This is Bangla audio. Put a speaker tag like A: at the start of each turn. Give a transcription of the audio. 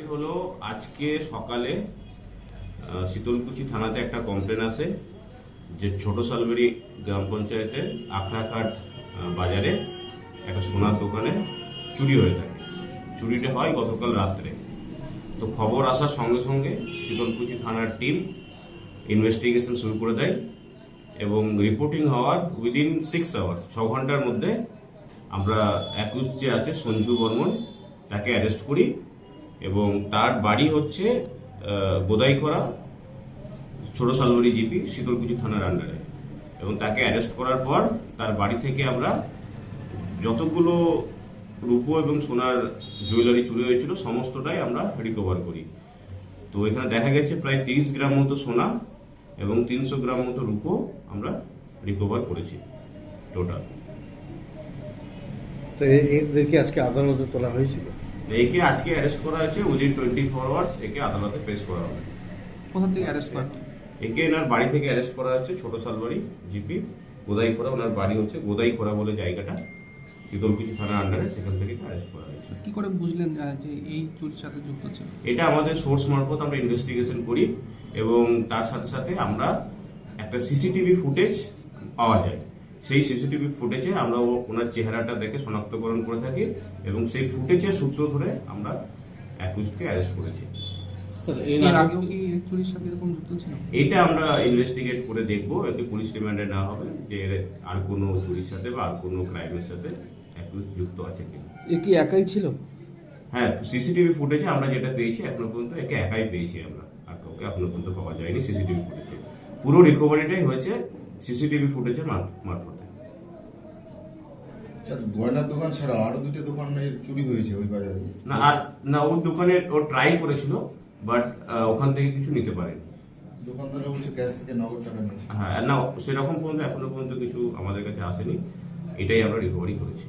A: ঘটনাটি হলো আজকে সকালে শীতলকুচি থানাতে একটা কমপ্লেন আসে যে ছোট সালবেরি গ্রাম পঞ্চায়েতের আখড়াঘাট আহ, বাজারে একটা সোনার দোকানে চুরি হয়ে থাকে। চুরিটা হয় গতকাল রাত্রে। তো খবর আসার সঙ্গে সঙ্গে শীতলকুচি থানার টিম ইনভেস্টিগেশন শুরু করে দেয় এবং রিপোর্টিং হওয়ার উইদিন সিক্স আওয়ার ছ ঘণ্টার মধ্যে আমরা অ্যাকুজ যে আছে সঞ্জু বর্মন তাকে অ্যারেস্ট করি। এবং তার বাড়ি হচ্ছে গোদাইখরা ছোট সালবাড়ি জিপি শীতলকুচি থানার আন্ডারে এবং তাকে অ্যারেস্ট করার পর তার বাড়ি থেকে আমরা যতগুলো রূপো এবং সোনার জুয়েলারি চুরি হয়েছিল, সমস্তটাই আমরা রিকভার করি। তো এখানে দেখা গেছে, প্রায় তিরিশ গ্রাম মতো সোনা এবং তিনশো গ্রাম মতো রূপো আমরা রিকভার করেছি টোটাল
B: তো এদেরকে আজকে আদালতে তোলা হয়েছিল?
A: একে আজকে অ্যারেস্ট করা হয়েছে উইদিন টোয়েন্টি ফোর আওয়ার্স একে আদালতে পেশ করা হবে।
C: কোথা থেকে অ্যারেস্ট করা?
A: একে এনার বাড়ি থেকে অ্যারেস্ট করা হচ্ছে ছোট সালবাড়ি জিপি গোদাইখোড়া ওনার বাড়ি হচ্ছে গোদাইখোড়া বলে জায়গাটা। শীতলকুচি থানার আন্ডারে সেখান থেকে অ্যারেস্ট করা হয়েছে।
C: কি করে বুঝলেন যে এই চুরির সাথে যুক্ত ছিল?
A: এটা আমাদের সোর্স মারফত আমরা ইনভেস্টিগেশন করি এবং তার সাথে সাথে আমরা একটা সিসিটিভি ফুটেজ পাওয়া যায়। সেই সিসিটিভি ফুটেজে আমরা ও- ওনার চেহারাটা দেখে শনাক্তকরণ করে থাকি এবং সেই ফুটেজের সূত্র ধরে আমরা অ্যাকুজকে অ্যারেস্ট করেছি।
B: স্যার
C: এর আগেও কি চুরির সাথে এরকম যুক্ত ছিল?
A: এইটা আমরা ইনভেস্টিগেট করে দেখব এতে পুলিশ রিমান্ডে না হবে যে আর কোনো চুরির সাথে বা আর কোনো ক্রাইমের সাথে অ্যাকুজ যুক্ত আছে কিনা।
B: এ কি একাই ছিল?
A: হ্যাঁ সিসিটিভি ফুটেজে আমরা যেটা পেয়েছি এখনও পর্যন্ত একে একাই পেয়েছি আমরা। আর কাউকে এখনও পর্যন্ত পাওয়া যায়নি সিসিটিভি ফুটেজে পুরো রিকভারিটাই হয়েছে সিসিটিভি ফুটেজের মার- মারফতে।
D: আচ্ছা গয়নার দোকান ছাড়া আরও দুটো দোকানে চুরি হয়েছে ওই বাজারে?
A: না আর না ওর দোকানে ও ট্রাই করেছিল বাট ওখান থেকে কিছু নিতে পারেনি।
D: দোকানদাররা বলছে ক্যাশ থেকে নগদ টাকা নিয়েছে।
A: হ্যাঁ না সেরকম পর্যন্ত এখনও পর্যন্ত কিছু আমাদের কাছে আসেনি। এটাই আমরা রিকভারি করেছি।